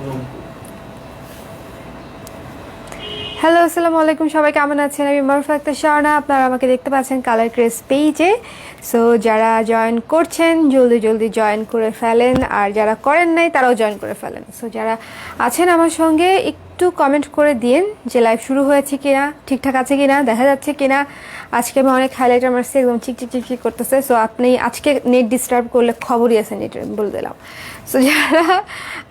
不用 hello আসসালামু আলাইকুম। সবাই কেমন আছেন? আমি মারুফা আক্তার শাওনা আপনারা আমাকে দেখতে পাচ্ছেন কালার ক্রেস পেজে সো যারা জয়েন করছেন, জলদি জলদি জয়েন করে ফেলেন। আর যারা করেন নাই, তারাও জয়েন করে ফেলেন। সো যারা আছেন আমার সঙ্গে, একটু কমেন্ট করে দিন যে লাইভ শুরু হয়েছে কিনা, ঠিকঠাক আছে কিনা, দেখা যাচ্ছে কিনা। আজকে আমি অনেক হাইলাইটার মারছি একদম চিক চিক চিক চিক করতেছে। সো আপনি আজকে নেট ডিস্টার্ব করলে খবরই আছে নেটের বলে দিলাম। সো যারা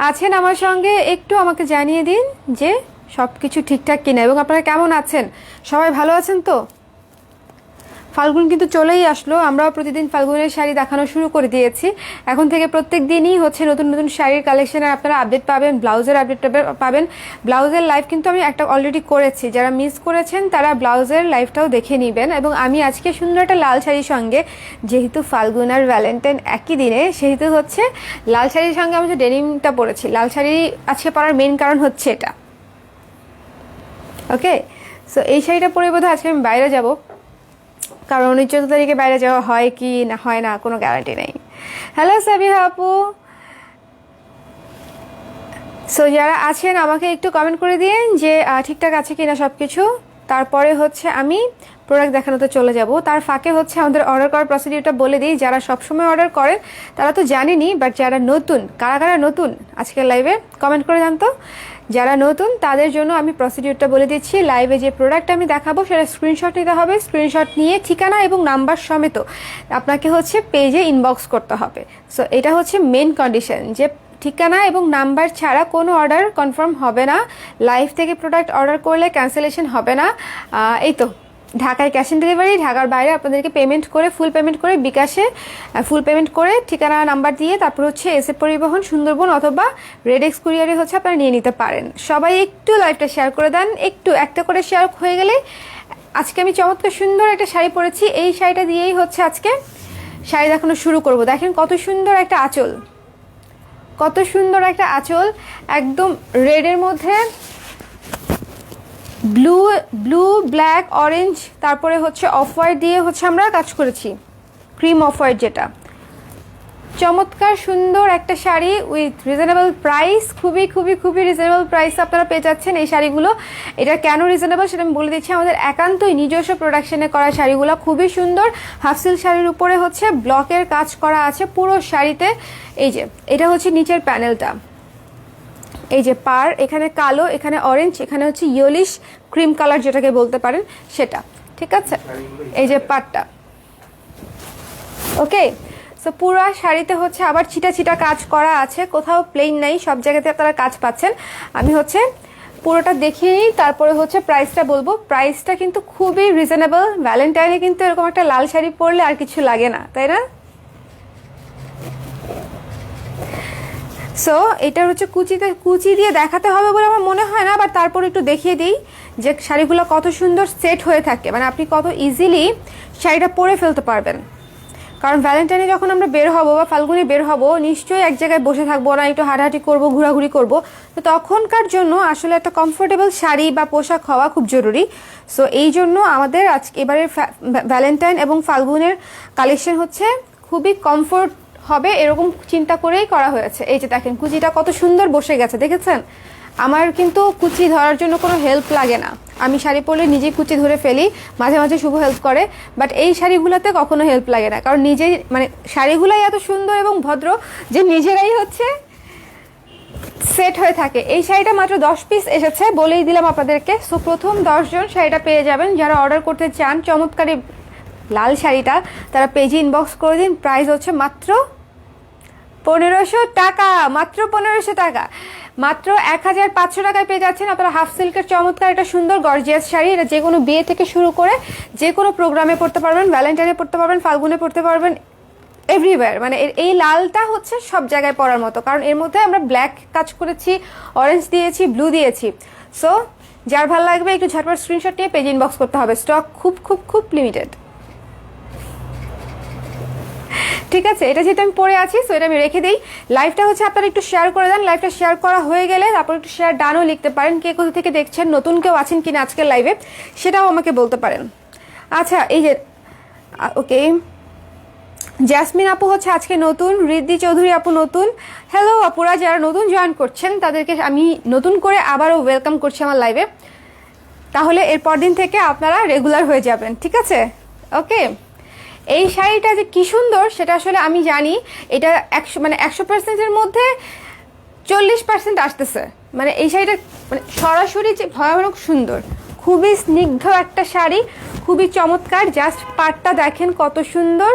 আছেন আমার সঙ্গে, একটু আমাকে জানিয়ে দিন যে সব কিছু ঠিকঠাক কিনা? এবং আপনারা কেমন আছেন? সবাই ভালো আছেন তো? ফাল্গুন কিন্তু চলেই আসলো। আমরাও প্রতিদিন ফাল্গুনের শাড়ি দেখানো শুরু করে দিয়েছি। এখন থেকে প্রত্যেক দিনই হচ্ছে নতুন নতুন শাড়ির কালেকশনের আপনারা আপডেট পাবেন, ব্লাউজের আপডেট পাবেন। ব্লাউজের লাইভ কিন্তু আমি একটা অলরেডি করেছি। যারা মিস করেছেন, তারা ব্লাউজের লাইভটাও দেখে নেবেন। এবং আমি আজকে সুন্দর একটা লাল শাড়ির সঙ্গে, যেহেতু ফাল্গুন আর ভ্যালেন্টাইন একই দিনে, সেহেতু হচ্ছে লাল শাড়ির সঙ্গে আমি যে ডেনিমটা পরেছি, লাল শাড়ি আজকে পরার মেন কারণ হচ্ছে এটা। ওকে সো এই শাড়িটা পরে বোধহয় আজকে আমি বাইরে যাব। কারণ উনিশ চোদ্দ তারিখে বাইরে যাওয়া হয় কি না, হয় না, কোনো গ্যারান্টি নেই। হ্যালো সাবিহা আপু। সো যারা আছেন, আমাকে একটু কমেন্ট করে দিন যে ঠিকঠাক আছে কি না সব কিছু তারপরে হচ্ছে আমি প্রোডাক্ট দেখানোতে চলে যাব। তার ফাঁকে হচ্ছে আমাদের অর্ডার করার প্রসিডিউরটা বলে দিই। যারা সবসময় অর্ডার করেন, তারা তো জানেনি বাট যারা নতুন, কারা কারা নতুন আজকের লাইভে কমেন্ট করে জানতো। যারা নতুন, তাদের জন্য আমি প্রসিডিউরটা বলে দিচ্ছি। লাইভে যে প্রোডাক্ট আমি দেখাবো, সেটা স্ক্রিনশট নিতে হবে। স্ক্রিনশট নিয়ে ঠিকানা এবং নাম্বার সমেত আপনাকে হচ্ছে পেজে ইনবক্স করতে হবে। সো এটা হচ্ছে মেন কন্ডিশন যে ঠিকানা এবং নাম্বার ছাড়া কোনো অর্ডার কনফার্ম হবে না। লাইভ থেকে প্রোডাক্ট অর্ডার করলে ক্যান্সেলেশন হবে না। এই তো। ঢাকায় ক্যাশ অন ডেলিভারি ঢাকার বাইরে আপনাদেরকে পেমেন্ট করে ফুল পেমেন্ট করে বিকাশে ফুল পেমেন্ট করে ঠিকানা নাম্বার দিয়ে তারপর হচ্ছে এসে পরিবহন, সুন্দরবন অথবা রেডেক্স কুরিয়ারে হচ্ছে আপনারা নিয়ে নিতে পারেন। সবাই একটু লাইভটা শেয়ার করে দেন, একটু একটা করে শেয়ার হয়ে গেলে আজকে আমি চমৎকার সুন্দর একটা শাড়ি পরেছি। এই শাড়িটা দিয়েই হচ্ছে আজকে শাড়ি দেখানো শুরু করব। দেখেন কত সুন্দর একটা আঁচল, কত সুন্দর একটা আঁচল, একদম রেডের মধ্যে ব্লু ব্লু ব্ল্যাক অরেঞ্জ তারপরে হচ্ছে অফ হোয়াইট দিয়ে হচ্ছে আমরা কাজ করেছি। ক্রিম অফ হোয়াইট যেটা। চমৎকার, সুন্দর একটা শাড়ি উইথ রিজনেবল প্রাইস খুবই খুবই খুবই রিজনেবল প্রাইস আপনারা পেয়ে যাচ্ছেন এই শাড়িগুলো। এটা কেন রিজনেবল সেটা আমি বলে দিচ্ছি, আমাদের একান্তই নিজস্ব প্রোডাকশনে করা শাড়িগুলো। খুবই সুন্দর হাফসিল শাড়ির উপরে হচ্ছে ব্লকের কাজ করা আছে পুরো শাড়িতে। এই যে, এটা হচ্ছে নিচের প্যানেলটা এই যে পার, এখানে কালো, এখানে অরেঞ্জ এখানে হচ্ছে ইয়েলিশ ক্রিম কালার যেটাকে বলতে পারেন, সেটা, ঠিক আছে? এই যে পাটটা ওকে সো পুরো শাড়িতে হচ্ছে আবার ছিটা ছিটা কাজ করা আছে, কোথাও প্লেন নাই, সব জায়গাতে আপনারা কাজ পাচ্ছেন। আমি হচ্ছে পুরোটা দেখিয়ে নিই, তারপরে হচ্ছে প্রাইসটা বলব। প্রাইসটা কিন্তু খুবই রিজনেবল ভ্যালেন্টাইনে কিন্তু এরকম একটা লাল শাড়ি পরলে আর কিছু লাগে না, তাই না? সো এটা হচ্ছে কুচিতে, কুচি দিয়ে দেখাতে হবে বলে আমার মনে হয় না বাট তারপর একটু দেখিয়ে দিই যে শাড়িগুলো কত সুন্দর সেট হয়ে থাকে। মানে আপনি কত ইজিলি শাড়িটা পরে ফেলতে পারবেন। কারণ ভ্যালেন্টাইনে যখন আমরা বের হব বা ফাল্গুনে বের হব, নিশ্চয়ই এক জায়গায় বসে থাকব না একটু হাঁটাহাঁটি করব, ঘোরাঘুরি করব। তো তখনকার জন্য আসলে একটা কমফোর্টেবল শাড়ি বা পোশাক হওয়া খুব জরুরি। সো এই জন্য আমাদের আজকে এবারের ভ্যালেন্টাইন এবং ফাল্গুনের কালেকশন হচ্ছে খুবই কমফোর্ট হবে এরকম চিন্তা করেই করা হয়েছে। এই যে দেখেন, কুচিটা কত সুন্দর বসে গেছে, দেখেছেন? আমার কিন্তু কুচি ধরার জন্য কোনো হেল্প লাগে না। আমি শাড়ি পরলে নিজেই কুচি ধরে ফেলি, মাঝে মাঝে শুভ হেল্প করে বাট এই শাড়িগুলোতে কখনো হেল্প লাগে না। কারণ নিজেই মানে শাড়িগুলাই এত সুন্দর এবং ভদ্র যে নিজেরাই হচ্ছে সেট হয়ে থাকে। এই শাড়িটা মাত্র দশ পিস এসেছে, বলেই দিলাম আপনাদেরকে। সো প্রথম দশজন শাড়িটা পেয়ে যাবেন। যারা অর্ডার করতে চান, চমৎকারী লাল শাড়িটা, তারা পেজে ইনবক্স করে দিন। প্রাইস হচ্ছে মাত্র পনেরোশো টাকা, মাত্র পনেরোশো টাকা। মাত্র এক হাজার পাঁচশো টাকায় পেয়ে যাচ্ছেন আপনারা হাফ সিল্কের চমৎকার একটা সুন্দর গর্জিয়াস শাড়ি। এটা যে কোনো বিয়ে থেকে শুরু করে যে কোনো প্রোগ্রামে পড়তে পারবেন, ভ্যালেন্টাইনে পড়তে পারবেন, ফাল্গুনে পড়তে পারবেন, এভরিওয়্যার। মানে এই লালটা হচ্ছে সব জায়গায় পরার মতো। কারণ এর মধ্যে আমরা ব্ল্যাক কাজ করেছি, অরেঞ্জ দিয়েছি, ব্লু দিয়েছি। সো যার ভালো লাগবে একটু ঝটপট স্ক্রিনশট নিয়ে পেজ ইনবক্স করতে হবে। স্টক খুব খুব খুব লিমিটেড ঠিক আছে, এটা যেহেতু আমি পড়ে আছি সো এটা আমি রেখে দিই। লাইভটা হচ্ছে আপনারা একটু শেয়ার করে দেন লাইভটা শেয়ার করা হয়ে গেলে তারপর একটু শেয়ার ডানও লিখতে পারেন, কে কোথা থেকে দেখছেন, নতুন কেউ আছেন কিনা আজকের লাইভে সেটাও আমাকে বলতে পারেন। আচ্ছা এই যে ওকে জ্যাসমিন আপু হচ্ছে আজকে নতুন রিদ্ধি চৌধুরী আপু নতুন। হ্যালো আপুরা যারা নতুন জয়েন করছেন, তাদেরকে আমি নতুন করে আবারও ওয়েলকাম করছি আমার লাইভে তাহলে এরপর দিন থেকে আপনারা রেগুলার হয়ে যাবেন, ঠিক আছে? ওকে এই শাড়িটা যে কী সুন্দর, সেটা আসলে আমি জানি। এটা একশো মানে একশো পার্সেন্টের মধ্যে চল্লিশ পার্সেন্ট আসতেছে। মানে এই শাড়িটা মানে সরাসরি যে ভয়ানক সুন্দর। খুবই স্নিগ্ধ একটা শাড়ি, খুবই চমৎকার। জাস্ট পাটটা দেখেন কত সুন্দর।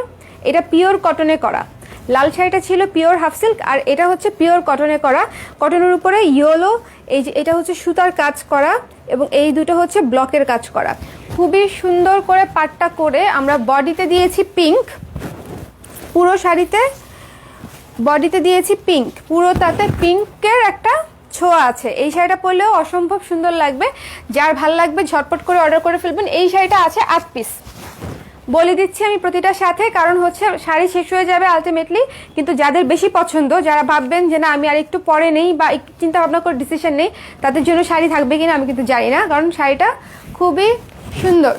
এটা পিওর কটনে করা। লাল শাড়িটা ছিল পিওর হাফ সিল্ক, আর এটা হচ্ছে পিওর কটনে করা। কটনের উপরে ইয়েলো, এই যে এটা হচ্ছে সুতার কাজ করা, এবং এই দুটো হচ্ছে ব্লকের কাজ করা। খুবই সুন্দর করে পাটটা করে আমরা বডিতে দিয়েছি পিঙ্ক পুরো শাড়িতে বডিতে দিয়েছি পিঙ্ক পুরো তাতে পিঙ্কের একটা ছোঁয়া আছে। এই শাড়িটা পরলেও অসম্ভব সুন্দর লাগবে। যার ভালো লাগবে ঝটপট করে অর্ডার করে ফেলবেন। এই শাড়িটা আছে আট পিস বলে দিচ্ছি আমি প্রতিটা সাথে, কারণ হচ্ছে শাড়ি শেষ হয়ে যাবে আলটিমেটলি কিন্তু যাদের বেশি পছন্দ, যারা ভাববেন যে না, আমি আর একটু পরে নেই বা একটু চিন্তা ভাবনা করে ডিসিশন নেই, তাদের জন্য শাড়ি থাকবে কিনা আমি কিন্তু জানি না। কারণ শাড়িটা খুবই সুন্দর।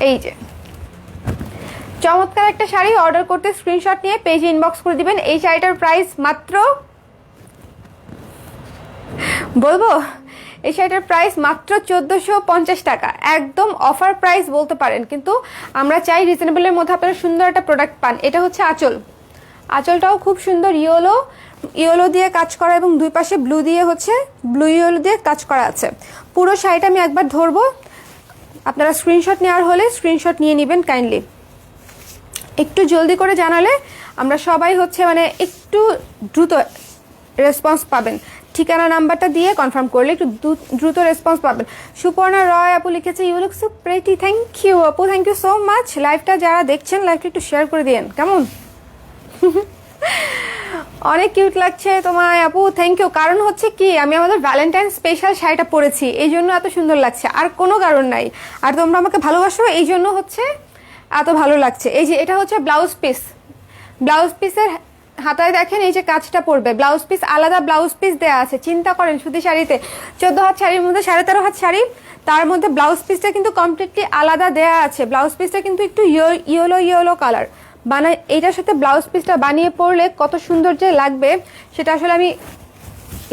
এই যে। চমৎকার একটা শাড়ি অর্ডার করতে স্ক্রিনশট নিয়ে পেজে ইনবক্স করে দিবেন। এই শাড়িটার প্রাইস মাত্র বলব? এই শাড়িটার প্রাইস মাত্র চোদ্দোশো পঞ্চাশ টাকা। একদম অফার প্রাইস বলতে পারেন। কিন্তু আমরা চাই রিজনেবলের মধ্যে আপনারা সুন্দর একটা প্রোডাক্ট পান। এটা হচ্ছে আঁচল। আঁচলটাও খুব সুন্দর ইয়েলো ইয়েলো দিয়ে কাজ করা এবং দুই পাশে ব্লু দিয়ে হচ্ছে, ব্লু ইয়েলো দিয়ে কাজ করা আছে। পুরো শাড়িটা আমি একবার ধরবো। আপনারা স্ক্রিনশট নেওয়ার হলে স্ক্রিনশট নিয়ে নেবেন কাইন্ডলি একটু জলদি করে জানালে আমরা সবাই হচ্ছে মানে একটু দ্রুত রেসপন্স পাবেন। ঠিকানা নাম্বারটা দিয়ে কনফার্ম করলে একটু দ্রু- দ্রুত রেসপন্স পাবেন। সুপর্ণা রয় আপু লিখেছে you look so pretty thank you আপু থ্যাংক ইউ সো মাচ লাইভটা যারা দেখছেন লাইভটা একটু শেয়ার করে দিন কেমন? অনেক কিউট লাগছে তোমায়, আপু। থ্যাংক ইউ কারণ হচ্ছে কি, আমি আমাদের ভ্যালেন্টাইন স্পেশাল শাড়িটা পরেছি। এই জন্য এত সুন্দর লাগছে। আর কোনো কারণ নাই। আর তোমরা আমাকে ভালোবাসো, এই জন্য হচ্ছে এত ভালো লাগছে। এই যে, এটা হচ্ছে ব্লাউজ পিস ব্লাউজ পিসের হাতায় দেখেন, এই যে কাজটা পড়বে ব্লাউজ পিস আলাদা ব্লাউজ পিস দেওয়া আছে। চিন্তা করেন শুধু শাড়িতে। চোদ্দ হাত শাড়ির মধ্যে সাড়ে তেরো হাত শাড়ি। তার মধ্যে ব্লাউজ পিসটা কিন্তু কমপ্লিটলি আলাদা দেয়া আছে। ব্লাউজ পিসটা কিন্তু একটু ইয়েলো ইয়েলো কালার বানাই এইটার সাথে ব্লাউজ পিসটা বানিয়ে পরলে কত সুন্দর যে লাগবে, সেটা আসলে আমি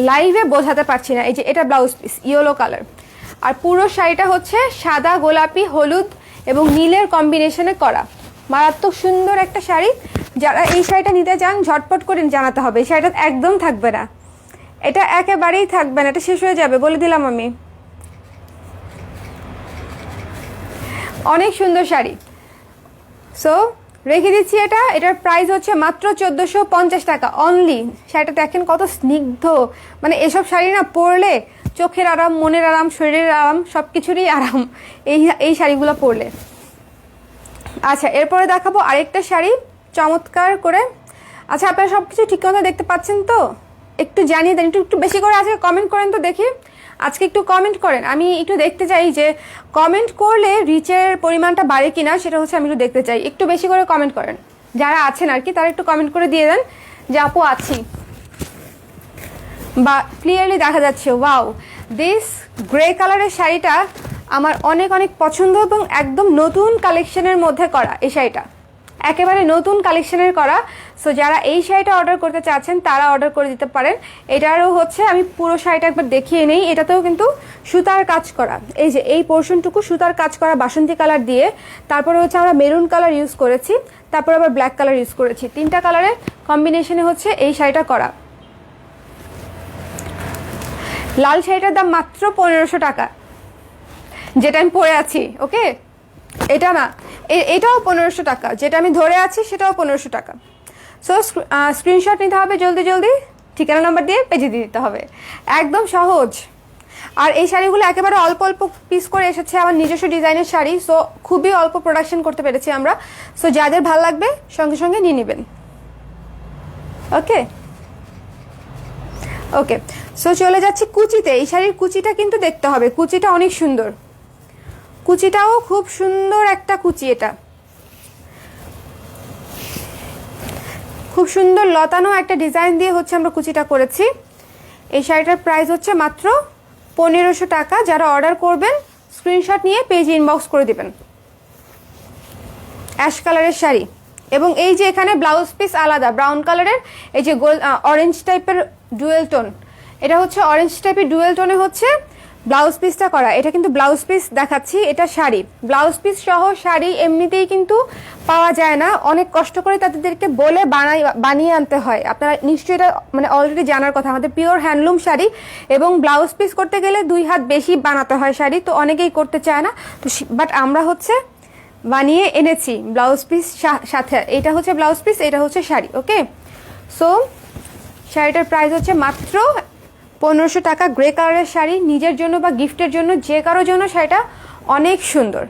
লাইভে বোঝাতে পারছি না। এই যে এটা ব্লাউজ পিস ইয়েলো কালার আর পুরো শাড়িটা হচ্ছে সাদা, গোলাপি, হলুদ এবং নীলের কম্বিনেশনে করা। মারাত্মক সুন্দর একটা শাড়ি। যারা এই শাড়িটা নিতে চান, ঝটপট করে জানাতে হবে। এই শাড়িটা একদম থাকবে না। এটা একেবারেই থাকবে না। এটা শেষ হয়ে যাবে, বলে দিলাম আমি। অনেক সুন্দর শাড়ি। সো রেখে দিচ্ছি এটা। এটার প্রাইস হচ্ছে মাত্র চোদ্দোশো পঞ্চাশ টাকা। অনলি শাড়িটা দেখেন কত স্নিগ্ধ। মানে এসব শাড়ি না পরলে চোখের আরাম, মনের আরাম, শরীরের আরাম সব কিছুরই আরাম এই এই শাড়িগুলো পরলে। আচ্ছা এরপরে দেখাবো আরেকটা শাড়ি চমৎকার করে। আচ্ছা আপনারা সব কিছু ঠিক মতো দেখতে পাচ্ছেন তো? একটু জানিয়ে দেন, একটু একটু বেশি করে আজকে কমেন্ট করেন তো দেখি। আজকে একটু কমেন্ট করেন। আমি একটু দেখতে চাই যে কমেন্ট করলে রিচের পরিমাণটা বাড়ে কিনা, সেটা হচ্ছে আমি একটু দেখতে চাই। একটু বেশি করে কমেন্ট করেন। যারা আছেন আর কি তারা একটু কমেন্ট করে দিয়ে দেন যে, আপু, আছি। বা ক্লিয়ারলি দেখা যাচ্ছে ওয়াও দিস গ্রে কালারের শাড়িটা আমার অনেক অনেক পছন্দ এবং একদম নতুন কালেকশনের মধ্যে করা এই শাড়িটা। একেবারে নতুন কালেকশনের করা। সো যারা এই শাড়িটা অর্ডার করতে চাচ্ছেন, তারা অর্ডার করে দিতে পারেন। এটারও হচ্ছে, আমি পুরো শাড়িটা একবার দেখিয়ে নেই, এটাতেও কিন্তু সুতার কাজ করা। এই যে, এই পোর্শনটুকু সুতার কাজ করা বাসন্তী কালার দিয়ে। তারপরে হচ্ছে আমরা মেরুন কালার ইউজ করেছি, তারপর আবার ব্ল্যাক কালার ইউজ করেছি। তিনটা কালারের কম্বিনেশনে হচ্ছে এই শাড়িটা করা। লাল শাড়িটার দাম মাত্র পনেরোশো টাকা। যেটা আমি পরে আছি ওকে এটা না এটাও পনেরোশো টাকা। যেটা আমি ধরে আছি সেটাও পনেরোশো টাকা। সো স্ক্রিনশট নিতে হবে জলদি জলদি। ঠিকানা নাম্বার দিয়ে পেজে দিয়ে দিতে হবে। একদম সহজ। আর এই শাড়িগুলো একেবারে অল্প অল্প পিস করে এসেছে আমার নিজস্ব ডিজাইনের শাড়ি। সো খুবই অল্প প্রোডাকশন করতে পেরেছি আমরা। সো যাদের ভালো লাগবে, সঙ্গে সঙ্গে নিয়ে নেবেন। ওকে? ওকে। সো চলে যাচ্ছি কুচিতে। এই শাড়ির কুচিটা কিন্তু দেখতে হবে। কুচিটা অনেক সুন্দর। কুচিটাও খুব সুন্দর একটা কুচি এটা। খুব সুন্দর লতানো একটা ডিজাইন দিয়ে হচ্ছে আমরা কুচিটা করেছি। এই শাড়িটার প্রাইস হচ্ছে মাত্র পনেরোশো টাকা। যারা অর্ডার করবেন, স্ক্রিনশট নিয়ে পেজ ইনবক্স করে দিবেন। অ্যাশ কালারের শাড়ি। এবং এই যে এখানে ব্লাউজ পিস আলাদা ব্রাউন কালারের এই যে গোল অরেঞ্জ টাইপের ডুয়েল টোন এটা হচ্ছে অরেঞ্জ টাইপের ডুয়েল টোনে হচ্ছে ব্লাউজ পিসটা করা। এটা কিন্তু ব্লাউজ পিস দেখাচ্ছি, এটা শাড়ি। ব্লাউজ পিস সহ শাড়ি এমনিতেই কিন্তু পাওয়া যায় না। অনেক কষ্ট করে তাদেরকে বলে বানাই, বানিয়ে আনতে হয়। আপনারা নিশ্চয়ই এটা মানে অলরেডি জানার কথা। আমাদের পিওর হ্যান্ডলুম শাড়ি এবং ব্লাউজ পিস করতে গেলে দুই হাত বেশি বানাতে হয় শাড়ি, তো অনেকেই করতে চায় না। তো বাট আমরা হচ্ছে বানিয়ে এনেছি ব্লাউজ পিস সাথে। এটা হচ্ছে ব্লাউজ পিস, এটা হচ্ছে শাড়ি ওকে সো শাড়িটার প্রাইস হচ্ছে মাত্র পনেরোশো টাকা গ্রে কালারের শাড়ি, নিজের জন্য বা গিফটের জন্য, যে কারোর জন্য শাড়িটা অনেক সুন্দর।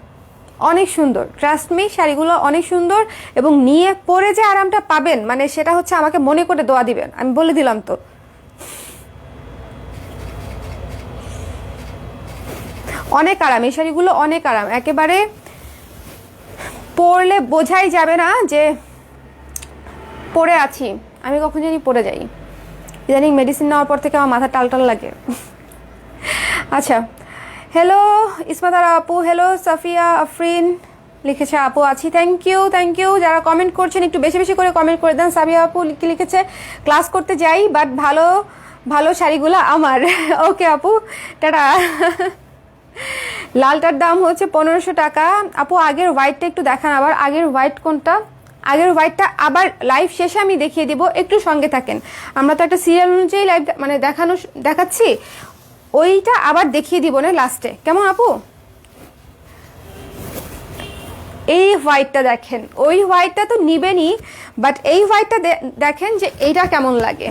অনেক সুন্দর। ট্রাস্ট মি শাড়িগুলো অনেক সুন্দর এবং নিয়ে পরে যে আরামটা পাবেন মানে সেটা হচ্ছে আমাকে মনে করে দোয়া দিবেন। আমি বলে দিলাম তো। অনেক আরাম, এই শাড়িগুলো অনেক আরাম। একেবারে পরলে বোঝাই যাবে না যে পরে আছি, আমি কখন জানি পরে যাই। ইদানিং মেডিসিন নেওয়ার পর থেকে আমার মাথা টালটাল লাগে। আচ্ছা হ্যালো ইসমাতারা আপু হ্যালো সাফিয়া, আফরিন, লিখেছে, আপু, আছি থ্যাংক ইউ থ্যাংক ইউ যারা কমেন্ট করছেন, একটু বেশি বেশি করে কমেন্ট করে দেন। সাবিয়া আপু লিখেছে ক্লাস করতে যাই বাট ভালো ভালো শাড়িগুলো আমার। ওকে আপু, টাটা। লালটার দাম হচ্ছে পনেরোশো টাকা। আপু, আগের হোয়াইটটা একটু দেখান আবার। আগের হোয়াইট কোনটা? আগের হোয়াইটটা আবার লাইভ শেষে আমি দেখিয়ে দিব, একটু সঙ্গে থাকেন। আমরা তো একটা সিরিয়াল অনুযায়ী লাইভ মানে দেখানো দেখাচ্ছি। ওইটা আবার দেখিয়ে দিব না লাস্টে কেমন আপু? এই হোয়াইটটা দেখেন। ওই হোয়াইটটা তো নিবেনই বাট এই হোয়াইটটা দেখেন যে এইটা কেমন লাগে।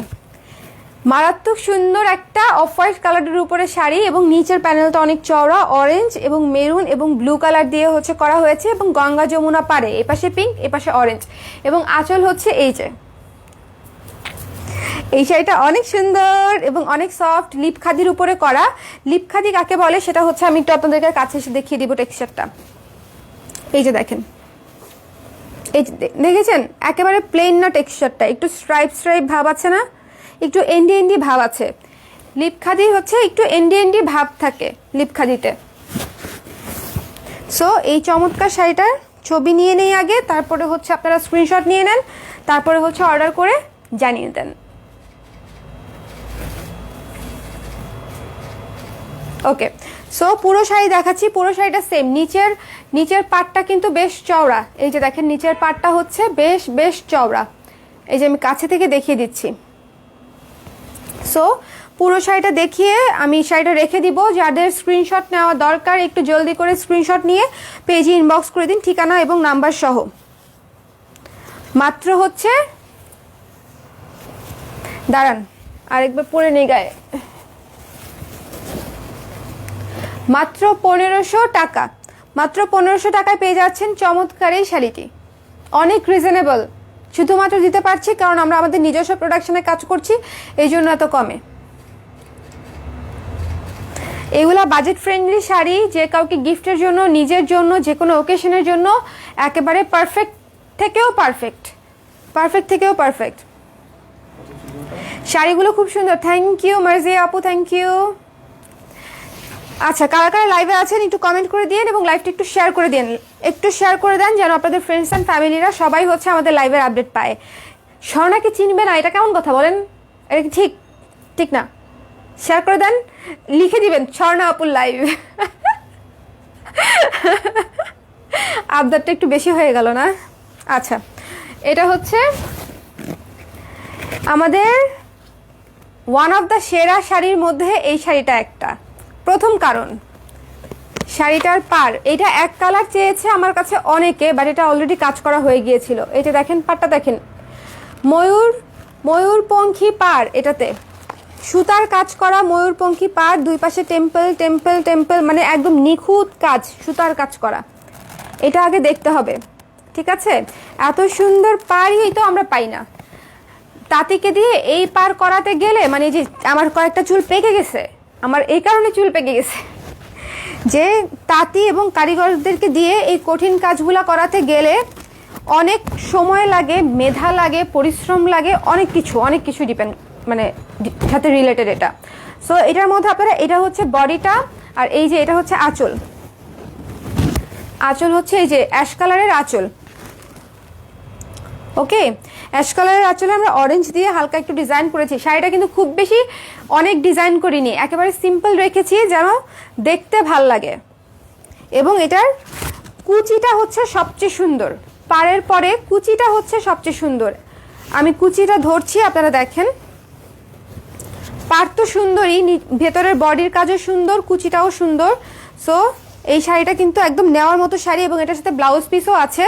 মারাত্মক সুন্দর একটা অফ হোয়াইট কালারের উপরে শাড়ি এবং নিচের প্যানেলটা অনেক চওড়া অরেঞ্জ এবং মেরুন এবং ব্লু কালার দিয়ে হচ্ছে করা হয়েছে এবং গঙ্গা যমুনা পারে এপাশে পিঙ্ক এপাশে অরেঞ্জ এবং আঁচল হচ্ছে এই যে। এই শাড়িটা অনেক সুন্দর এবং অনেক সফট লিপ খাদির উপরে করা। লিপ খাদি কাকে বলে সেটা হচ্ছে আমি একটু আপনাদেরকে কাছে এসে দেখিয়ে দিব টেক্সচারটা এই যে দেখেন। এই দেখেছেন? একেবারে প্লেন না টেক্সচারটা একটু স্ট্রাইপ স্ট্রাইপ ভাব আছে না? একটু এন্ডি এন্ডি ভাব আছে। লিপ খাদি হচ্ছে একটু এন্ডি এন্ডি ভাব থাকে লিপ খাদিতে সো এই চমৎকার শাড়িটার ছবি নিয়ে নেই আগে, তারপরে হচ্ছে আপনারা স্ক্রিনশট নিয়ে নেন, তারপরে হচ্ছে অর্ডার করে জানিয়ে দেন। ওকে সো পুরো শাড়ি দেখাচ্ছি, পুরো শাড়িটা সেম নিচের নিচের পাটটা কিন্তু বেশ চওড়া। এই যে দেখেন, নিচের পাটটা হচ্ছে বেশ বেশ চওড়া। এই যে আমি কাছে থেকে দেখিয়ে দিচ্ছি। সো পুরো শাড়িটা দেখিয়ে আমি শাড়িটা রেখে দিব। যাদের স্ক্রিনশট নেওয়া দরকার, একটু জলদি করে স্ক্রিনশট নিয়ে পেজে ইনবক্স করে দিন, ঠিকানা এবং নাম্বার সহ। মাত্র হচ্ছে, দাঁড়ান, আরেকবার পরে নেই গায়ে। মাত্র পনেরোশো টাকা। মাত্র পনেরোশো টাকায় পেয়ে যাচ্ছেন চমৎকার এই শাড়িটি। অনেক রিজনেবল শুধুমাত্র দিতে পারছি কারণ আমরা আমাদের নিজস্ব প্রোডাকশনে কাজ করছি, এই জন্য এত কমে। এগুলা বাজেট ফ্রেন্ডলি শাড়ি, যে কাউকে গিফটের জন্য, নিজের জন্য, যে কোনো ওকেশনের জন্য, একেবারে পারফেক্ট থেকেও পারফেক্ট পারফেক্ট থেকেও পারফেক্ট শাড়িগুলো খুব সুন্দর। থ্যাংক ইউ মার্জিয়া আপু থ্যাংক ইউ আচ্ছা কারা কারা লাইভে আছেন একটু কমেন্ট করে দিন এবং লাইভটা একটু শেয়ার করে দিন একটু শেয়ার করে দেন যেন আপনাদের ফ্রেন্ডস অ্যান্ড ফ্যামিলিরা সবাই হচ্ছে আমাদের লাইভের আপডেট পায়। স্বর্ণাকে চিনবে না? এটা কেমন কথা বলেন? এটা কি ঠিক? ঠিক না? শেয়ার করে দেন, লিখে দিবেন, স্বর্ণা আপুর লাইভ আবদারটা একটু বেশি হয়ে গেল না? আচ্ছা এটা হচ্ছে আমাদের ওয়ান অফ দ্য সেরা শাড়ির মধ্যে এই শাড়িটা একটা। প্রথম কারণ, শাড়িটার পার এটা এক কালার চেয়েছে আমার কাছে অনেকে বাট এটা অলরেডি কাজ করা হয়ে গিয়েছিল। এটা দেখেন পাটটা দেখেন। ময়ূর, ময়ূরপঙ্খী পার এটাতে। সুতার কাজ করা ময়ূরপঙ্খী পার দুই পাশে টেম্পল টেম্পল টেম্পল মানে একদম নিখুঁত কাজ, সুতার কাজ করা। এটা আগে দেখতে হবে, ঠিক আছে? এত সুন্দর পারই তো আমরা পাই না। তাঁতিকে দিয়ে এই পার করাতে গেলে মানে যে আমার কয়েকটা চুল পেকে গেছে আমার এই কারণে চুল পেকে গেছে। যে তাঁতি এবং কারিগরদেরকে দিয়ে এই কঠিন কাজগুলো করাতে গেলে অনেক সময় লাগে, মেধা লাগে, পরিশ্রম লাগে, অনেক কিছু অনেক কিছু ডিপেন্ড মানে সাথে রিলেটেড এটা। সো এটার মধ্যে আপনারা, এটা হচ্ছে বডিটা আর এই যে এটা হচ্ছে আঁচল। আঁচল হচ্ছে এই যে অ্যাশ কালারের আঁচল। ওকে অ্যাশ কালারের আঁচলে আমরা অরেঞ্জ দিয়ে হালকা একটু ডিজাইন করেছি। শাড়িটা কিন্তু খুব বেশি অনেক ডিজাইন করিনি, একেবারে সিম্পল রেখেছি যেন দেখতে ভালো লাগে। এবং এটার কুচিটা হচ্ছে সবচেয়ে সুন্দর। পাড়ের পরে কুচিটা হচ্ছে সবচেয়ে সুন্দর। আমি কুচিটা ধরছি, আপনারা দেখেন। পাড় তো সুন্দরই ভেতরের বডির কাজও সুন্দর, কুচিটাও সুন্দর। সো এই শাড়িটা কিন্তু একদম নেওয়ার মতো শাড়ি এবং এটার সাথে ব্লাউজ পিসও আছে।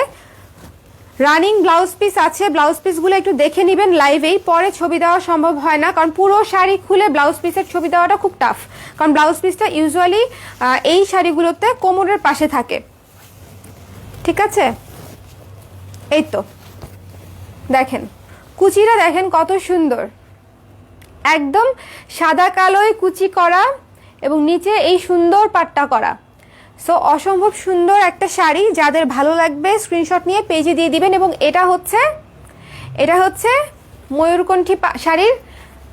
রানিং ব্লাউজ পিস আছে, ব্লাউজ পিসগুলো একটু দেখে নেবেন লাইভেই পরে ছবি দেওয়া সম্ভব হয় না, কারণ পুরো শাড়ি খুলে ব্লাউজ পিসের ছবি দেওয়াটা খুব টাফ কারণ ব্লাউজ পিসটা ইউজুয়ালি এই শাড়িগুলোতে কোমরের পাশে থাকে। ঠিক আছে? এই তো। দেখেন, কুচিটা দেখেন কত সুন্দর। একদম সাদা কালোয় কুচি করা এবং নিচে এই সুন্দর পাট্টা করা। সো অসম্ভব সুন্দর একটা শাড়ি। যাদের ভালো লাগবে স্ক্রিনশট নিয়ে পেজে দিয়ে দিবেন এবং এটা হচ্ছে এটা হচ্ছে ময়ূরকণ্ঠী শাড়ির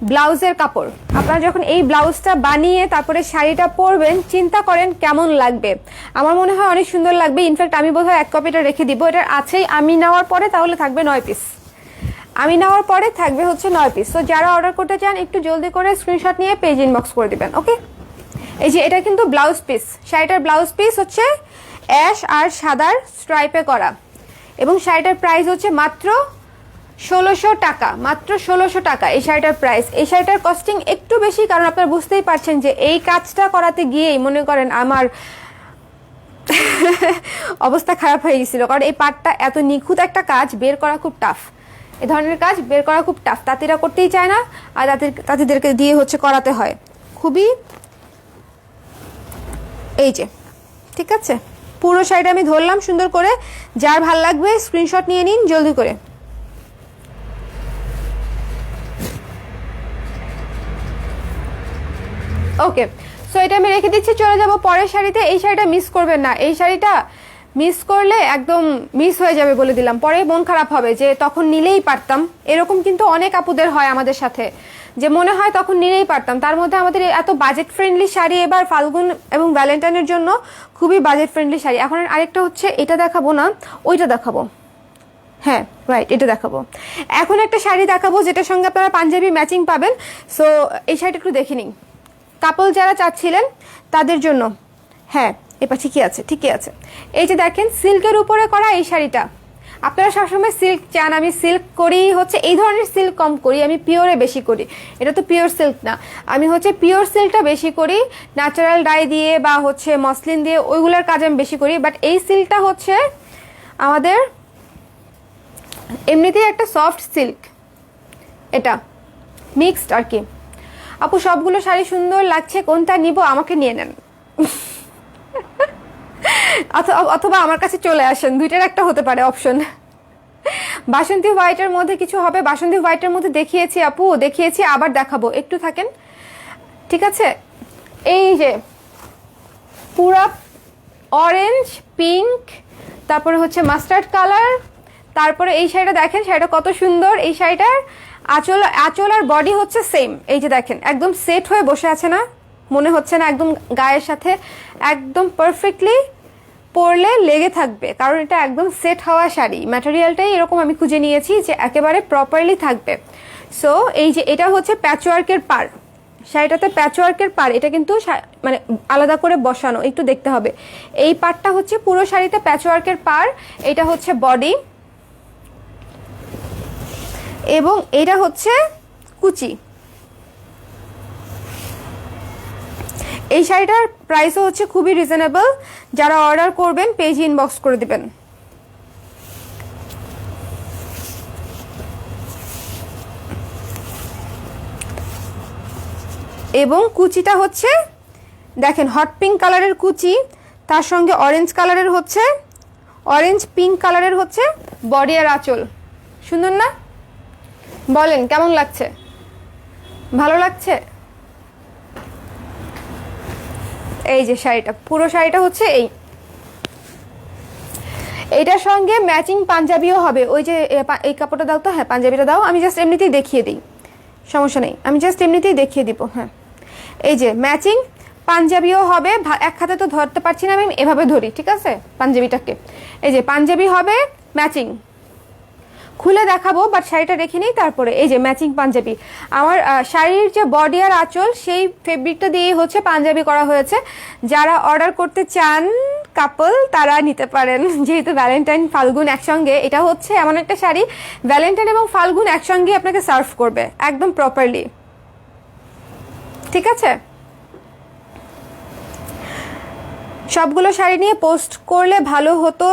ব্লাউজের কাপড়। আপনারা যখন এই ব্লাউজটা বানিয়ে তারপরে শাড়িটা পরবেন, চিন্তা করেন কেমন লাগবে। আমার মনে হয় অনেক সুন্দর লাগবে। ইনফ্যাক্ট আমি বোধহয় এক কপিটা রেখে দিব। এটার আছেই আমি নেওয়ার পরে, তাহলে থাকবে নয় পিস আমি নেওয়ার পরে থাকবে হচ্ছে নয় পিস তো যারা অর্ডার করতে চান, একটু জলদি করে স্ক্রিনশট নিয়ে পেজ ইনবক্স করে দিবেন ওকে এই যে এটা কিন্তু ব্লাউজ পিস শাড়িটার ব্লাউজ পিস হচ্ছে অ্যাশ আর সাদার স্ট্রাইপে করা। এবং শাড়িটার প্রাইস হচ্ছে মাত্র ষোলোশো টাকা, মাত্র ষোলোশো টাকা এই শাড়িটার প্রাইস এই শাড়িটার কস্টিং একটু বেশি, কারণ আপনারা বুঝতেই পারছেন যে এই কাজটা করাতে গিয়েই মনে করেন আমার অবস্থা খারাপ হয়ে গেছিল। কারণ এই পাটটা এত নিখুঁত একটা কাজ, বের করা খুব টাফ এ ধরনের কাজ বের করা খুব টাফ তাঁতিরা করতেই চায় না, আর তাঁতিদেরকে দিয়ে হচ্ছে করাতে হয়। খুবই এই যে, ঠিক আছে? পুরো শাড়িটা আমি ধরলাম সুন্দর করে। যার ভালো লাগবে স্ক্রিনশট নিয়ে নিন, জলদি করে। ওকে সো এটা আমি রেখে দিচ্ছি, চলে যাব পরের শাড়িতে। এই শাড়িটা মিস করবেন না। এই শাড়িটা মিস করলে একদম মিস হয়ে যাবে বলে দিলাম। পরে মন খারাপ হবে যে তখন নিলেই পারতাম। এরকম কিন্তু অনেক আপুদের হয় আমাদের সাথে। যে মনে হয় তখন নিলেই পারতাম। তার মধ্যে আমাদের এত বাজেট ফ্রেন্ডলি শাড়ি এবার ফাল্গুন এবং ভ্যালেন্টাইনের জন্য খুবই বাজেট ফ্রেন্ডলি শাড়ি। এখন আরেকটা হচ্ছে, এটা দেখাবো না, ওইটা দেখাবো। হ্যাঁ রাইট এটা দেখাবো। এখন একটা শাড়ি দেখাবো, যেটার সঙ্গে আপনারা পাঞ্জাবি ম্যাচিং পাবেন। সো এই শাড়িটা একটু দেখে নিন। কাপল যারা চাচ্ছিলেন, তাদের জন্য। হ্যাঁ এবার ঠিকই আছে? ঠিকই আছে। এই যে দেখেন সিল্কের উপরে করা এই শাড়িটা। আপনারা সবসময় সিল্ক চান, আমি সিল্ক করি হচ্ছে এই ধরনের সিল্ক কম করি, আমি পিওরে বেশি করি। এটা তো পিওর সিল্ক না। আমি হচ্ছে পিওর সিল্কটা বেশি করি ন্যাচারাল ডাই দিয়ে বা হচ্ছে মসলিন দিয়ে, ওইগুলোর কাজ আমি বেশি করি। বাট এই সিল্কটা হচ্ছে আমাদের এমনিতেই একটা সফট সিল্ক এটা মিক্সড আর কি। আপু, সবগুলো শাড়ি সুন্দর লাগছে, কোনটা নিব? আমাকে নিয়ে নেন। অথবা আমার কাছে চলে আসেন। দুইটার একটা হতে পারে অপশন বাসন্তী হোয়াইটের মধ্যে কিছু হবে। বাসন্তী হোয়াইটের মধ্যে দেখিয়েছি আপু, দেখিয়েছি, আবার দেখাবো। একটু থাকেন। ঠিক আছে? এই যে, পুরা অরেঞ্জ পিঙ্ক তারপরে হচ্ছে মাস্টার্ড কালার তারপরে এই শাড়িটা দেখেন, শাড়িটা কত সুন্দর। এই শাড়িটার আঁচল আঁচল আর বডি হচ্ছে সেম এই যে দেখেন, একদম সেট হয়ে বসে আছে না? মনে হচ্ছে না একদম গায়ের সাথে। একদম পারফেক্টলি পরলে লেগে থাকবে। কারণ এটা একদম সেট হওয়া শাড়ি। ম্যাটেরিয়ালটাই এরকম আমি খুঁজে নিয়েছি যে একেবারে প্রপারলি থাকবে। সো এই যে এটা হচ্ছে প্যাচওয়ার্কের পার। শাড়িটাতে প্যাচওয়ার্কের পার। এটা কিন্তু মানে আলাদা করে বসানো, একটু দেখতে হবে। এই পারটা হচ্ছে পুরো শাড়িতে প্যাচওয়ার্কের পার। এটা হচ্ছে বডি এবং এটা হচ্ছে কুচি। এই শাড়িটার প্রাইসও হচ্ছে খুবই রিজনেবল যারা অর্ডার করবেন পেজ ইনবক্স করে দিবেন। এবং কুচিটা হচ্ছে, দেখেন হট পিঙ্ক কালারের কুচি, তার সঙ্গে অরেঞ্জ কালারের হচ্ছে অরেঞ্জ পিঙ্ক কালারের হচ্ছে বডি আর আঁচল। সুন্দর না? বলেন, কেমন লাগছে? ভালো লাগছে? এই যে শাড়িটা, পুরো শাড়িটা হচ্ছে এই। এইটার সঙ্গে ম্যাচিং পাঞ্জাবিও হবে। ওই যে এই কাপড়টা দাও তো হ্যাঁ পাঞ্জাবিটা দাও, আমি জাস্ট এমনিতেই দেখিয়ে দিই। সমস্যা নেই, আমি জাস্ট এমনিতেই দেখিয়ে দিব হ্যাঁ। এই যে ম্যাচিং পাঞ্জাবিও হবে এক হাতে তো ধরতে পারছি না আমি, এভাবে ধরি, ঠিক আছে, পাঞ্জাবিটাকে। এই যে, পাঞ্জাবি হবে ম্যাচিং খুলে দেখাবো বাট শাড়িটা রেখে নিই, তারপরে এই যে ম্যাচিং পাঞ্জাবি। আমার শাড়ির যে বডি আর আঁচল, সেই ফেব্রিকটা দিয়েই হচ্ছে পাঞ্জাবি করা হয়েছে। যারা অর্ডার করতে চান কাপল তারা নিতে পারেন। যেহেতু ভ্যালেন্টাইন ফাল্গুন একসঙ্গে, এটা হচ্ছে এমন একটা শাড়ি। ভ্যালেন্টাইন এবং ফাল্গুন একসঙ্গে আপনাকে সার্ভ করবে, একদম প্রপারলি ঠিক আছে? সবগুলো শাড়ি নিয়ে পোস্ট করলে ভালো হতো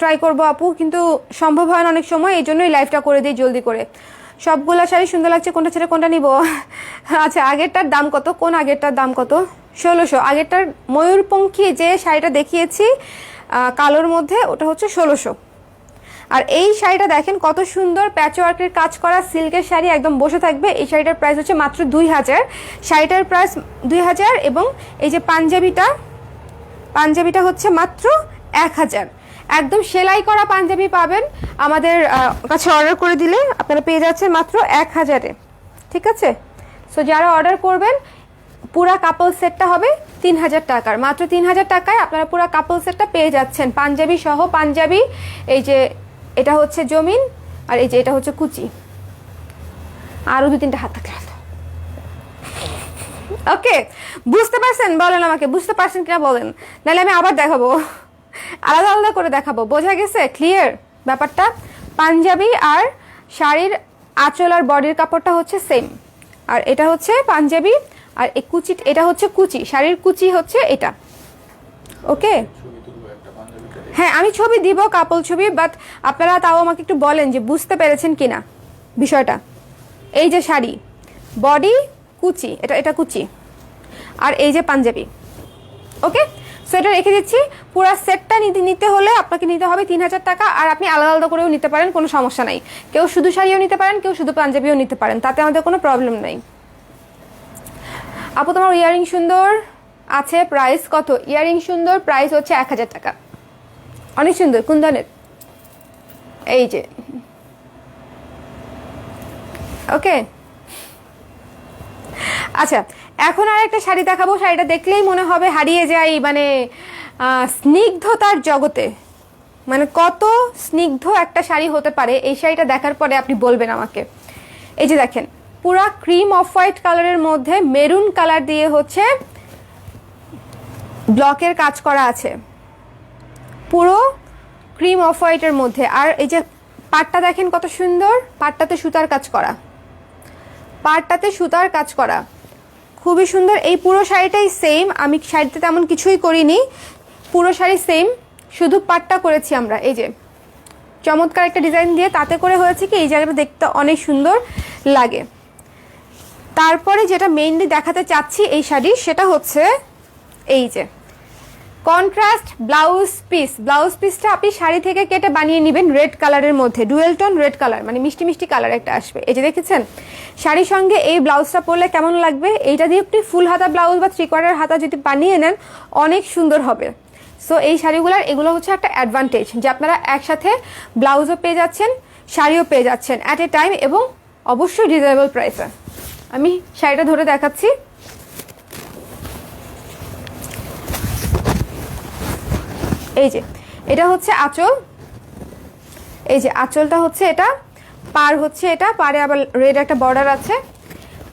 ট্রাই করব আপু, কিন্তু সম্ভব হয় না অনেক সময়, এই জন্যই লাইভটা করে দিই জলদি করে। সবগুলো শাড়ি সুন্দর লাগছে, কোনটা ছেড়ে কোনটা নিব? আচ্ছা আগেরটার দাম কত? কোন আগেরটার দাম কত? ষোলোশো। আগেরটার ময়ূরপঙ্খী যে শাড়িটা দেখিয়েছি কালোর মধ্যে, ওটা হচ্ছে ষোলোশো। আর এই শাড়িটা দেখেন কত সুন্দর প্যাচওয়ার্কের কাজ করা সিল্কের শাড়ি একদম বসে থাকবে। এই শাড়িটার প্রাইস হচ্ছে মাত্র দুই হাজার। শাড়িটার প্রাইস দুই হাজার এবং এই যে পাঞ্জাবিটা পাঞ্জাবিটা হচ্ছে মাত্র এক হাজার। একদম সেলাই করা পাঞ্জাবি পাবেন। আমাদের কাছে অর্ডার করে দিলে আপনারা পেয়ে যাচ্ছেন মাত্র এক হাজারে। ঠিক আছে? সো যারা অর্ডার করবেন, পুরা কাপল সেটটা হবে তিন হাজার টাকার। মাত্র তিন হাজার টাকায় আপনারা পুরা কাপল সেটটা পেয়ে যাচ্ছেন। পাঞ্জাবি সহ পাঞ্জাবি, এই যে এটা হচ্ছে জমিন আর এই যে এটা হচ্ছে কুচি। আরও দু তিনটা হাত থাকলে। ওকে বুঝতে পারছেন? বলেন আমাকে, বুঝতে পারছেন কিনা বলেন? নাহলে আমি আবার দেখাবো। আলাদা আলাদা করে দেখাবো। বোঝা গেছে? ক্লিয়ার ব্যাপারটা? পাঞ্জাবি আর শাড়ির আঁচল আর বডির কাপড়টা হচ্ছে সেম আর এটা হচ্ছে পাঞ্জাবি আর এই কুচি, এটা হচ্ছে কুচি। শাড়ির কুচি হচ্ছে এটা। ওকে হ্যাঁ আমি ছবি দিব, কাপল ছবি বাট আপনারা তাও আমাকে একটু বলেন যে বুঝতে পেরেছেন কিনা বিষয়টা। এই যে শাড়ি, বডি কুচি, এটা এটা কুচি। আর এই যে পাঞ্জাবি, ওকে? সো এটা রেখে দিচ্ছি। পুরো সেটটা নিতে নিতে হলে আপনাকে নিতে হবে তিন হাজার টাকা, আর আপনি আলাদা আলাদা করেও নিতে পারেন, কোনো সমস্যা নাই। কেউ শুধু শাড়িও নিতে পারেন, কেউ শুধু পাঞ্জাবিও নিতে পারেন, তাতে আমাদের কোনো প্রবলেম নেই। আপু, তোমার ইয়ারিং সুন্দর আছে প্রাইস কত? ইয়ারিং সুন্দর প্রাইস হচ্ছে এক হাজার টাকা। অনেক সুন্দর, কুন্দনের। এই যে। ওকে? আচ্ছা এখন আর একটা শাড়ি দেখাবো। শাড়িটা দেখলেই মনে হবে হারিয়ে যাই মানে স্নিগ্ধতার জগতে। মানে কত স্নিগ্ধ একটা শাড়ি হতে পারে। এই শাড়িটা দেখার পরে আপনি বলবেন আমাকে। এই যে দেখেন, পুরা ক্রিম অফ হোয়াইট কালারের মধ্যে মেরুন কালার দিয়ে হচ্ছে ব্লকের কাজ করা আছে। পুরো ক্রিম অফ হোয়াইটের মধ্যে। আর এই যে পাটটা দেখেন কত সুন্দর। পাটটাতে সুতার কাজ করা। পাটটাতে সুতার কাজ করা। খুবই সুন্দর। এই পুরো শাড়িটাই সেম আমি শাড়িতে তেমন কিছুই করিনি। পুরো শাড়ি সেম শুধু পাটটা করেছি আমরা। এই যে, চমৎকার একটা ডিজাইন দিয়ে তাতে করে হয়েছে কি, এই জায়গাটা দেখতে অনেক সুন্দর লাগে। তারপরে যেটা মেইনলি দেখাতে চাচ্ছি এই শাড়ি, সেটা হচ্ছে এই যে কন্ট্রাস্ট ব্লাউজ পিস। ব্লাউজ পিসটা আপনি শাড়ি থেকে কেটে বানিয়ে নেবেন রেড কালারের মধ্যে। ডুয়েল টোন রেড কালার মানে মিষ্টি মিষ্টি কালার একটা আসবে। এই যে দেখেছেন? শাড়ির সঙ্গে এই ব্লাউজটা পরলে কেমন লাগবে? এইটা দিয়ে আপনি ফুল হাতা ব্লাউজ বা থ্রি কোয়ার্টার হাতা যদি বানিয়ে নেন, অনেক সুন্দর হবে। সো এই শাড়িগুলোর, এগুলো হচ্ছে একটা অ্যাডভান্টেজ যে আপনারা একসাথে ব্লাউজও পেয়ে যাচ্ছেন, শাড়িও পেয়ে যাচ্ছেন অ্যাট এ টাইম এবং অবশ্যই রিজনেবল প্রাইসে আমি শাড়িটা ধরে দেখাচ্ছি। এই যে, এটা হচ্ছে আঁচল। এই যে, আঁচলটা হচ্ছে এটা, পার হচ্ছে এটা, পারে আবার রেড একটা বর্ডার আছে।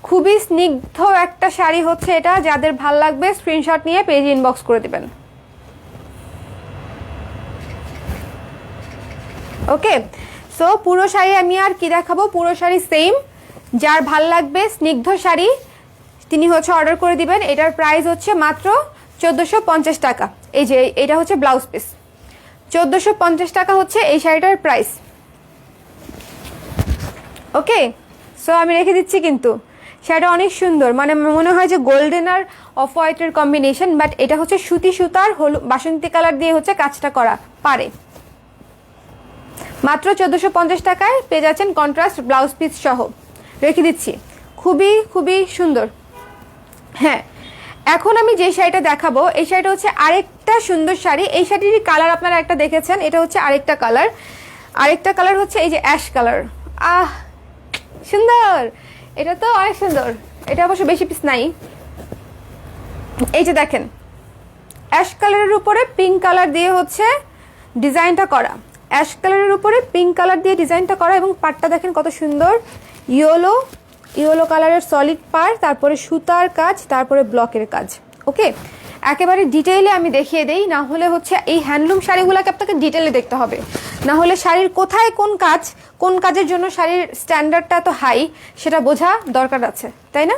খুবই স্নিগ্ধ একটা শাড়ি হচ্ছে এটা, যাদের ভালো লাগবে স্ক্রিনশট নিয়ে পেজ ইনবক্স করে দেবেন। ওকে সো পুরো শাড়ি আমি আর কি দেখাবো? পুরো শাড়ি সেম যার ভালো লাগবে স্নিগ্ধ শাড়ি, তিনি হচ্ছে অর্ডার করে দিবেন। এটার প্রাইস হচ্ছে মাত্র চোদ্দোশো টাকা। এই যে, এটা হচ্ছে ব্লাউজ পিস। চোদ্দোশো পঞ্চাশ টাকা হচ্ছে এই শাড়িটার প্রাইস। ওকে? সো আমি রেখে দিচ্ছি কিন্তু। শাড়িটা অনেক সুন্দর। মানে মনে হয় যে গোল্ডেন আর অফ হোয়াইটের কম্বিনেশন, বাট এটা হচ্ছে সুতি সুতার হলু বাসন্তী কালার দিয়ে হচ্ছে কাজটা করা পারে। মাত্র চোদ্দোশো পঞ্চাশ টাকায় পেয়ে যাচ্ছেন কন্ট্রাস্ট ব্লাউজ পিস সহ। রেখে দিচ্ছি। খুবই খুবই সুন্দর। হ্যাঁ। এখন আমি যে শাড়িটা দেখাবো, এই শাড়িটা হচ্ছে আরেকটা সুন্দর শাড়ি। এই শাড়ির কালার আপনারা একটা দেখেছেন, এটা হচ্ছে আরেকটা কালার আরেকটা কালার হচ্ছে এই যে অ্যাশ কালার আহ, সুন্দর! এটা তো অনেক সুন্দর। এটা অবশ্য বেশি পিস নাই। এই যে দেখেন অ্যাশ কালারের উপরে পিঙ্ক কালার দিয়ে হচ্ছে ডিজাইনটা করা। অ্যাশ কালারের উপরে পিঙ্ক কালার দিয়ে ডিজাইনটা করা এবং পাটটা দেখেন কত সুন্দর। ইয়েলো ইয়েলো কালারের সলিড পার তারপরে সুতার কাজ, তারপরে ব্লকের কাজ। ওকে একেবারে ডিটেইলে আমি দেখিয়ে দেই, না হলে হচ্ছে এই হ্যান্ডলুম শাড়িগুলোকে আপনাকে ডিটেইলে দেখতে হবে। না হলে শাড়ির কোথায় কোন কাজ, কোন কাজের জন্য শাড়ির স্ট্যান্ডার্ডটা এত হাই সেটা বোঝা দরকার আছে, তাই না?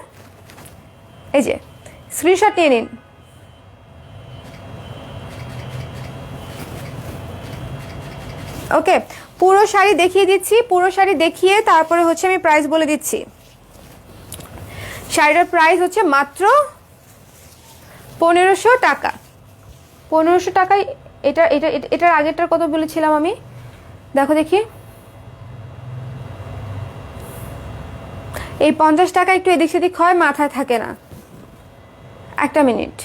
এই যে স্ক্রিনশট নিয়ে নিন। ওকে পুরো শাড়ি দেখিয়ে দিচ্ছি, পুরো শাড়ি দেখিয়ে তারপরে হচ্ছে আমি প্রাইস বলে দিচ্ছি। শাড়িটার প্রাইস হচ্ছে মাত্র পনেরোশো টাকা। পনেরোশো টাকায় এটা এটা এটা- এটার আগেরটার কত বলেছিলাম আমি? দেখো দেখি। এই পঞ্চাশ টাকা একটু এদিক সেদিক হয় মাথায় থাকে না। একটা মিনিট।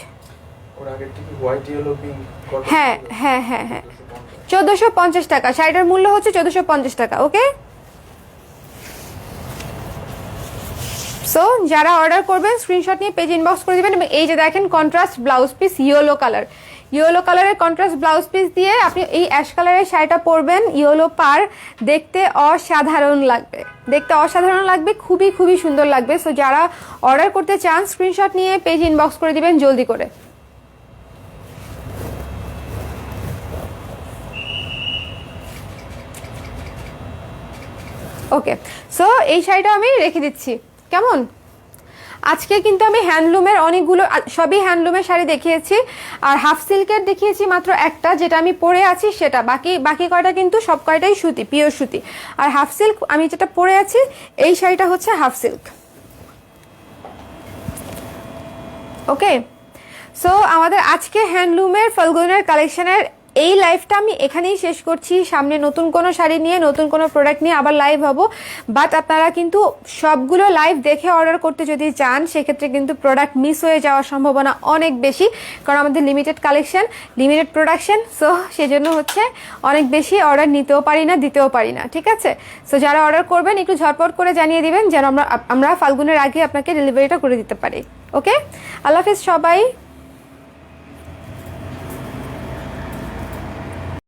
হ্যাঁ হ্যাঁ হ্যাঁ হ্যাঁ। চোদ্দোশো পঞ্চাশ টাকা শাড়িটার মূল্য হচ্ছে চোদ্দোশো পঞ্চাশ টাকা ওকে সো যারা অর্ডার করবেন স্ক্রিনশট নিয়ে পেজ ইনবক্স করে দেবেন এবং এই যে দেখেন contrast blouse piece yellow colour yellow কালারের কন্ট্রাস্ট ব্লাউজ পিস দিয়ে আপনি এই অ্যাশ কালারের শাড়িটা পরবেন ইয়েলো পার। দেখতে অসাধারণ লাগবে। দেখতে অসাধারণ লাগবে, খুবই খুবই সুন্দর লাগবে। সো যারা অর্ডার করতে চান স্ক্রিনশট নিয়ে পেজ ইনবক্স করে দিবেন জলদি করে। ওকে সো এই শাড়িটা আমি রেখে দিচ্ছি। কেমন? আজকে কিন্তু আমি হ্যান্ডলুমের অনেকগুলো সবই হ্যান্ডলুমের শাড়ি দেখিয়েছি। আর হাফ সিল্কের দেখিয়েছি মাত্র একটা, যেটা আমি পরে আছি সেটা। বাকি বাকি কয়টা কিন্তু সব কয়টাই সুতি পিওর সুতি। আর হাফ সিল্ক, আমি যেটা পরে আছি, এই শাড়িটা হচ্ছে হাফ সিল্ক। ওকে সো আমাদের আজকে হ্যান্ডলুমের, ফলগুনের কালেকশনের এই লাইভটা আমি এখানেই শেষ করছি। সামনে নতুন কোনো শাড়ি নিয়ে, নতুন কোনো প্রোডাক্ট নিয়ে আবার লাইভ হব। বাট আপনারা কিন্তু সবগুলো লাইভ দেখে অর্ডার করতে যদি চান, সেক্ষেত্রে কিন্তু প্রোডাক্ট মিস হয়ে যাওয়ার সম্ভাবনা অনেক বেশি। কারণ আমাদের limited collection limited production so সেজন্য হচ্ছে অনেক বেশি অর্ডার নিতেও পারি না, দিতেও পারি না, ঠিক আছে? সো যারা অর্ডার করবেন, একটু ঝটপট করে জানিয়ে দিবেন যেন আমরা আমরা ফাল্গুনের আগে আপনাকে ডেলিভারিটা করে দিতে পারি ওকে আল্লাহ হাফিজ সবাই।